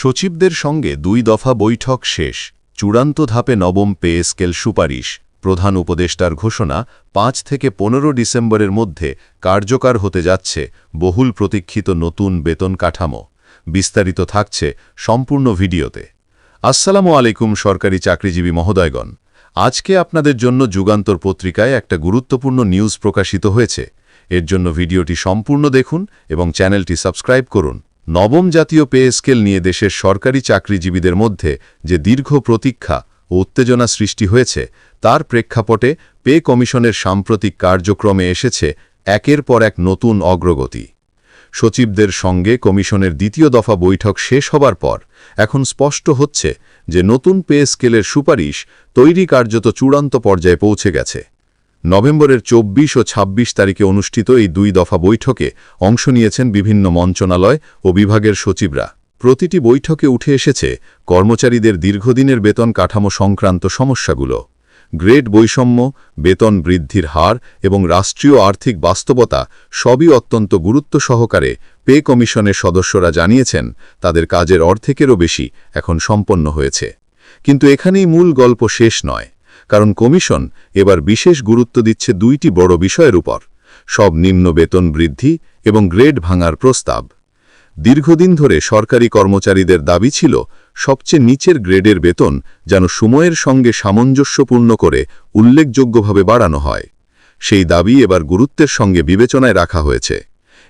সচিবদের সঙ্গে দুই দফা বৈঠক শেষ। চূড়ান্ত ধাপে নবম পে স্কেল সুপারিশ। প্রধান উপদেষ্টার ঘোষণা, পাঁচ থেকে পনেরো ডিসেম্বরের মধ্যে কার্যকর হতে যাচ্ছে বহুল প্রতীক্ষিত নতুন বেতন কাঠামো। বিস্তারিত থাকছে সম্পূর্ণ ভিডিওতে। আসসালামু আলাইকুম, সরকারি চাকরিজীবী মহোদয়গণ। আজকে আপনাদের জন্য যুগান্তর পত্রিকায় একটা গুরুত্বপূর্ণ নিউজ প্রকাশিত হয়েছে। এর জন্য ভিডিওটি সম্পূর্ণ দেখুন এবং চ্যানেলটি সাবস্ক্রাইব করুন। নবম জাতীয় পে স্কেল নিয়ে দেশের সরকারি চাকরিজীবীদের মধ্যে যে দীর্ঘ প্রতীক্ষা ও উত্তেজনা সৃষ্টি হয়েছে, তার প্রেক্ষাপটে পে কমিশনের সাম্প্রতিক কার্যক্রমে এসেছে একের পর এক নতুন অগ্রগতি। সচিবদের সঙ্গে কমিশনের দ্বিতীয় দফা বৈঠক শেষ হবার পর এখন স্পষ্ট হচ্ছে যে নতুন পে স্কেলের সুপারিশ তৈরি কার্যত চূড়ান্ত পর্যায়ে পৌঁছে গেছে। নভেম্বরের ২৪ ও ২৬ তারিখে অনুষ্ঠিত এই দুই দফা বৈঠকে অংশ নিয়েছেন বিভিন্ন মন্ত্রণালয় ও বিভাগের সচিবরা। প্রতিটি বৈঠকে উঠে এসেছে কর্মচারীদের দীর্ঘদিনের বেতন কাঠামো সংক্রান্ত সমস্যাগুলো, গ্রেড বৈষম্য, বেতন বৃদ্ধির হার এবং রাষ্ট্রীয় আর্থিক বাস্তবতা সবই অত্যন্ত গুরুত্ব সহকারে পে কমিশনের সদস্যরা জানিয়েছেন, তাদের কাজের অর্ধেকেরও বেশি এখন সম্পন্ন হয়েছে। কিন্তু এখানেই মূল গল্প শেষ নয়। কারণ কমিশন এবার বিশেষ গুরুত্ব দিচ্ছে দুইটি বড় বিষয়ের উপর, সব নিম্ন বেতন বৃদ্ধি এবং গ্রেড ভাঙার প্রস্তাব। দীর্ঘদিন ধরে সরকারি কর্মচারীদের দাবি ছিল, সবচেয়ে নিচের গ্রেডের বেতন যেন সময়ের সঙ্গে সামঞ্জস্যপূর্ণ করে উল্লেখযোগ্যভাবে বাড়ানো হয়। সেই দাবি এবার গুরুত্বের সঙ্গে বিবেচনায় রাখা হয়েছে।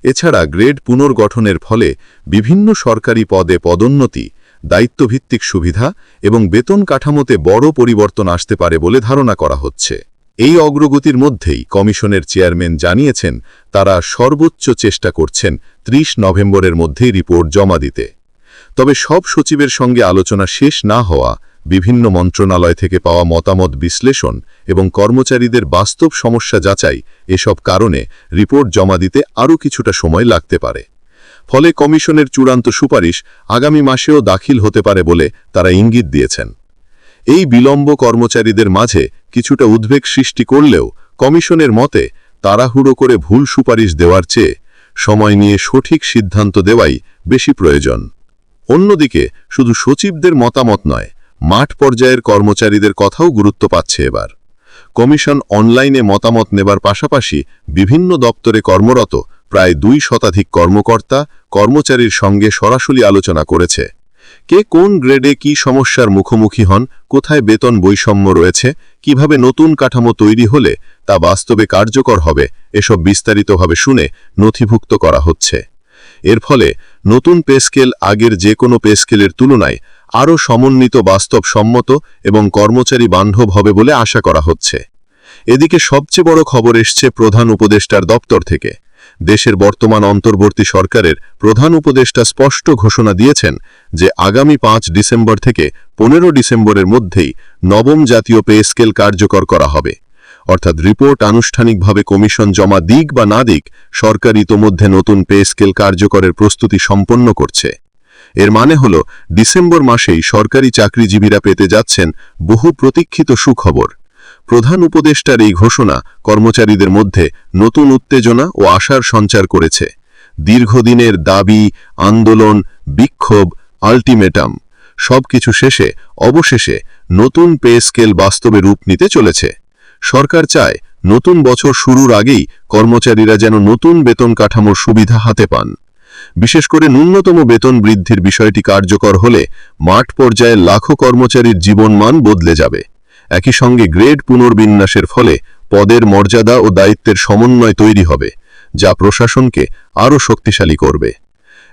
এছাড়া গ্রেড পুনর্গঠনের ফলে বিভিন্ন সরকারি পদে পদোন্নতি দায়িত্বভিত্তিক সুবিধা এবং বেতন কাঠামোতে বড় পরিবর্তন আসতে পারে বলে ধারণা করা হচ্ছে। এই অগ্রগতির মধ্যেই কমিশনের চেয়ারম্যান জানিয়েছেন, তারা সর্বোচ্চ চেষ্টা করছেন ৩০ নভেম্বরের মধ্যেই রিপোর্ট জমা দিতে। তবে সব সচিবের সঙ্গে আলোচনা শেষ না হওয়া, বিভিন্ন মন্ত্রণালয় থেকে পাওয়া মতামত বিশ্লেষণ এবং কর্মচারীদের বাস্তব সমস্যা যাচাই এসব কারণে রিপোর্ট জমা দিতে আরও কিছুটা সময় লাগতে পারে। ফলে কমিশনের চূড়ান্ত সুপারিশ আগামী মাসেও দাখিল হতে পারে বলে তারা ইঙ্গিত দিয়েছেন। এই বিলম্ব কর্মচারীদের মাঝে কিছুটা উদ্বেগ সৃষ্টি করলেও কমিশনের মতে তাড়াহুড়ো করে ভুল সুপারিশ দেওয়ার চেয়ে সময় নিয়ে সঠিক সিদ্ধান্ত দেওয়াই বেশি প্রয়োজন। অন্যদিকে শুধু সচিবদের মতামত নয়, মাঠ পর্যায়ের কর্মচারীদের কথাও গুরুত্ব পাচ্ছে এবার। কমিশন অনলাইনে মতামত নেবার পাশাপাশি বিভিন্ন দপ্তরে কর্মরত প্রায় দুই শতাধিক কর্মকর্তা কর্মচারীর সঙ্গে সরাসরি আলোচনা করেছে। কে কোন গ্রেডে কি সমস্যার মুখোমুখি হন, কোথায় বেতন বৈষম্য রয়েছে, কীভাবে নতুন কাঠামো তৈরি হলে তা বাস্তবে কার্যকর হবে, এসব বিস্তারিতভাবে শুনে নথিভুক্ত করা হচ্ছে। এর ফলে নতুন পেস্কেল আগের যে কোনো পেস্কেলের তুলনায় আরও সমন্বিত বাস্তব সম্মত এবং কর্মচারী বান্ধব হবে বলে আশা করা হচ্ছে। এদিকে সবচেয়ে বড় খবর এসছে প্রধান উপদেষ্টার দপ্তর থেকে। দেশের বর্তমান অন্তর্বর্তী সরকারের প্রধান উপদেষ্টা স্পষ্ট ঘোষণা দিয়েছেন যে আগামী পাঁচ ডিসেম্বর থেকে পনেরো ডিসেম্বরের মধ্যেই নবম জাতীয় পে স্কেল কার্যকর করা হবে। অর্থাৎ রিপোর্ট আনুষ্ঠানিকভাবে কমিশন জমা দিক বা না দিক সরকার ইতোমধ্যে নতুন পে স্কেল কার্যকরের প্রস্তুতি সম্পন্ন করছে। এর মানে হল, ডিসেম্বর মাসেই সরকারি চাকরিজীবীরা পেতে যাচ্ছেন বহু প্রতীক্ষিত সুখবর। প্রধান উপদেষ্টার এই ঘোষণা কর্মচারীদের মধ্যে নতুন উত্তেজনা ও আশার সঞ্চার করেছে। দীর্ঘদিনের দাবি, আন্দোলন, বিক্ষোভ, আল্টিমেটাম, সবকিছু শেষে, অবশেষে, নতুন পে স্কেল বাস্তবে রূপ নিতে চলেছে। সরকার চায় নতুন বছর শুরুর আগেই কর্মচারীরা যেন নতুন বেতন কাঠামোর সুবিধা হাতে পান। বিশেষ করে ন্যূনতম বেতন বৃদ্ধির বিষয়টি কার্যকর হলে মাঠ পর্যায়ে লাখো কর্মচারীর জীবনমান বদলে যাবে। একই সঙ্গে গ্রেড পুনর্বিন্যাসের ফলে পদের মর্যাদা ও দায়িত্বের সমন্বয় তৈরি হবে, যা প্রশাসনকে আরও শক্তিশালী করবে।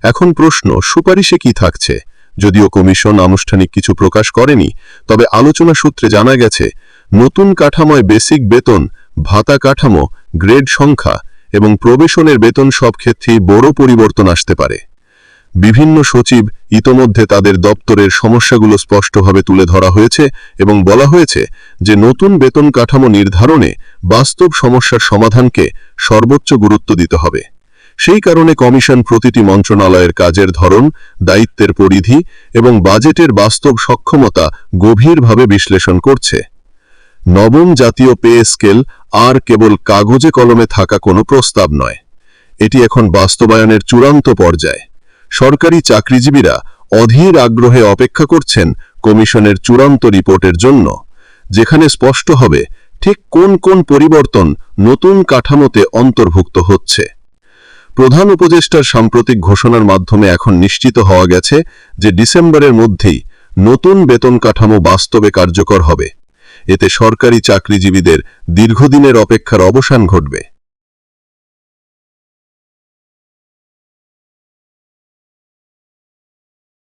এখন প্রশ্ন, সুপারিশে কি থাকছে? যদিও কমিশন আনুষ্ঠানিক কিছু প্রকাশ করেনি, তবে আলোচনা সূত্রে জানা গেছে, নতুন কাঠামোয় বেসিক বেতন, ভাতা কাঠামো, গ্রেড সংখ্যা এবং প্রবেশনের বেতন সব ক্ষেত্রেই বড় পরিবর্তন আসতে পারে। বিভিন্ন সচিব ইতোমধ্যে তাদের দপ্তরের সমস্যাগুলো স্পষ্টভাবে তুলে ধরা হয়েছে এবং বলা হয়েছে যে নতুন বেতন কাঠামো নির্ধারণে বাস্তব সমস্যার সমাধানকে সর্বোচ্চ গুরুত্ব দিতে হবে। সেই কারণে কমিশন প্রতিটি মন্ত্রণালয়ের কাজের ধরন, দায়িত্বের পরিধি এবং বাজেটের বাস্তব সক্ষমতা গভীরভাবে বিশ্লেষণ করছে। নবম জাতীয় পে স্কেল আর কেবল কাগজে কলমে থাকা কোনো প্রস্তাব নয়। এটি এখন বাস্তবায়নের চূড়ান্ত পর্যায়ে। সরকারি চাকরিজীবীরা অধীর আগ্রহে অপেক্ষা করছেন কমিশনের চূড়ান্ত রিপোর্টের জন্য। যেখানে স্পষ্ট হবে ঠিক কোন কোন পরিবর্তন নতুন কাঠামোতে অন্তর্ভুক্ত হচ্ছে। প্রধান উপদেষ্টার সাম্প্রতিক ঘোষণার মাধ্যমে এখন নিশ্চিত হওয়া গেছে যে ডিসেম্বরের মধ্যেই নতুন বেতন কাঠামো বাস্তবে কার্যকর হবে। এতে সরকারি চাকরিজীবীদের দীর্ঘদিনের অপেক্ষার অবসান ঘটবে।